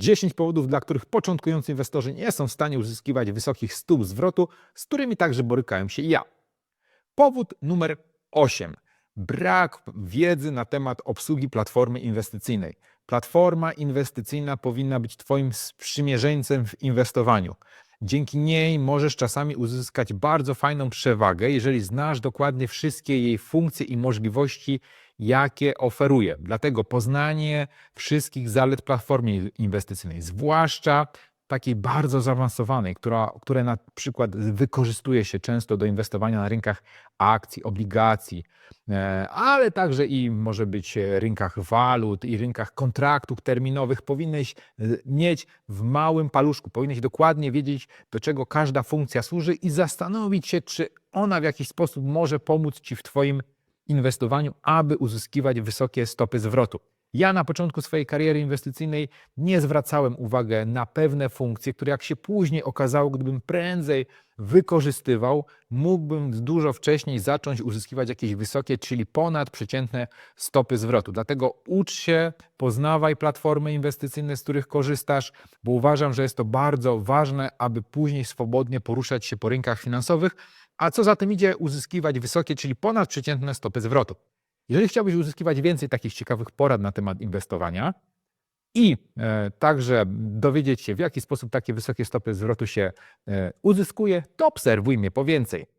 10 powodów, dla których początkujący inwestorzy nie są w stanie uzyskiwać wysokich stóp zwrotu, z którymi także borykałem się ja. Powód numer 8. Brak wiedzy na temat obsługi platformy inwestycyjnej. Platforma inwestycyjna powinna być Twoim sprzymierzeńcem w inwestowaniu. Dzięki niej możesz czasami uzyskać bardzo fajną przewagę, jeżeli znasz dokładnie wszystkie jej funkcje i możliwości, jakie oferuje. Dlatego poznanie wszystkich zalet platformy inwestycyjnej, zwłaszcza takiej bardzo zaawansowanej, która, które na przykład wykorzystuje się często do inwestowania na rynkach akcji, obligacji, e, ale także i może być e, rynkach walut i rynkach kontraktów terminowych, powinieneś e, mieć w małym paluszku, powinieneś dokładnie wiedzieć, do czego każda funkcja służy i zastanowić się, czy ona w jakiś sposób może pomóc Ci w Twoim inwestowaniu, aby uzyskiwać wysokie stopy zwrotu. Ja na początku swojej kariery inwestycyjnej nie zwracałem uwagi na pewne funkcje, które jak się później okazało, gdybym prędzej wykorzystywał, mógłbym dużo wcześniej zacząć uzyskiwać jakieś wysokie, czyli ponadprzeciętne stopy zwrotu. Dlatego ucz się, poznawaj platformy inwestycyjne, z których korzystasz, bo uważam, że jest to bardzo ważne, aby później swobodnie poruszać się po rynkach finansowych, a co za tym idzie, uzyskiwać wysokie, czyli ponadprzeciętne stopy zwrotu. Jeżeli chciałbyś uzyskiwać więcej takich ciekawych porad na temat inwestowania i e, także dowiedzieć się, w jaki sposób takie wysokie stopy zwrotu się e, uzyskuje, to obserwuj mnie po więcej.